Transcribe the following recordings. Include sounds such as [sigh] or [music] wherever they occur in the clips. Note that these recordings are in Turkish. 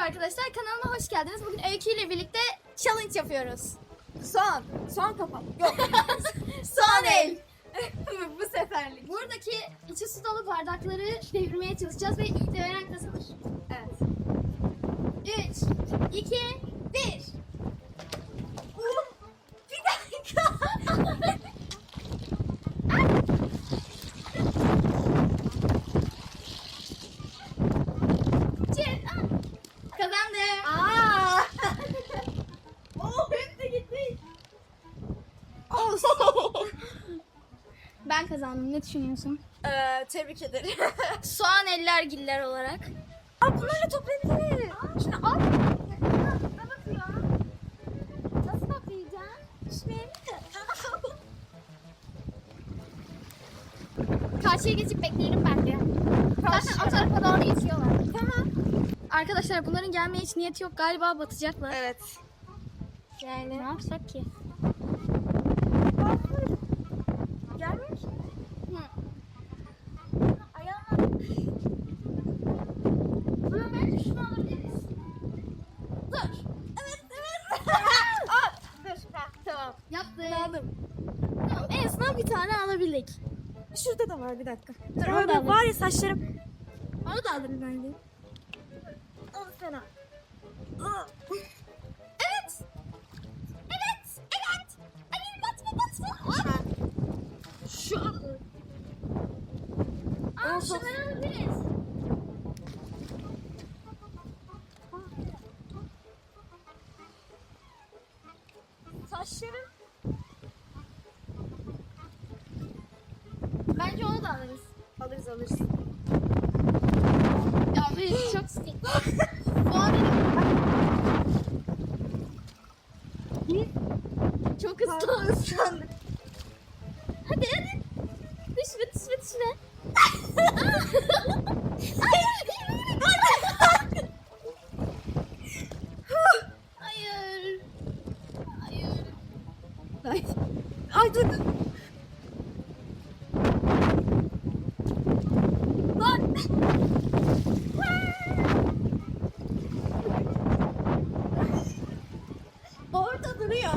arkadaşlar kanalıma hoş geldiniz. Bugün Öykü ile birlikte challenge yapıyoruz. Son. Son kapak. Yok. [laughs] Son el. [laughs] Bu seferlik. Buradaki içi su dolu bardakları devirmeye çalışacağız ve ilk deveren kazanır. Evet. 3, 2, 1. Bir dakika. Kazandım. Aa. oh hep de gitti. Ben kazandım. Ne düşünüyorsun? Ee, tebrik ederim. [laughs] Soğan eller giller olarak. Aa, bunlarla toplayabiliriz. Şimdi al. Nasıl toplayacağım? Şimdi. Karşıya geçip bekleyelim bence. Zaten o tarafa doğru geçiyorlar. Tamam. Arkadaşlar bunların gelmeye hiç niyeti yok. Galiba batacaklar. Evet. Ne yapsak ki? Gelmiyor ki. Hı. Şunu alabiliriz. Dur. Evet evet. Aa, dur. Ha, tamam. Yaptık. Aldım. Tamam, en azından bir tane alabildik. Şurada da var bir dakika. Dur Onu da var ya saçlarım. Onu da alırız bence. Al Alabiliriz. saçlarım. Bence onu da alırız. Alırız alırız. Ya biz çok sıkıntı. Çok hızlı. Islandık. Hadi hadi. Düşme düşme düşme. Ay, Ay dur. Lan. Orada duruyor.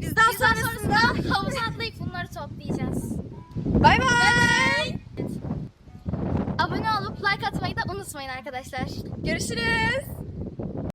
Biz daha Bizden sonrasında sonrasında havuza atlayıp bunları toplayacağız. bay bay. Abone olup like atmayı da unutmayın arkadaşlar. Görüşürüz.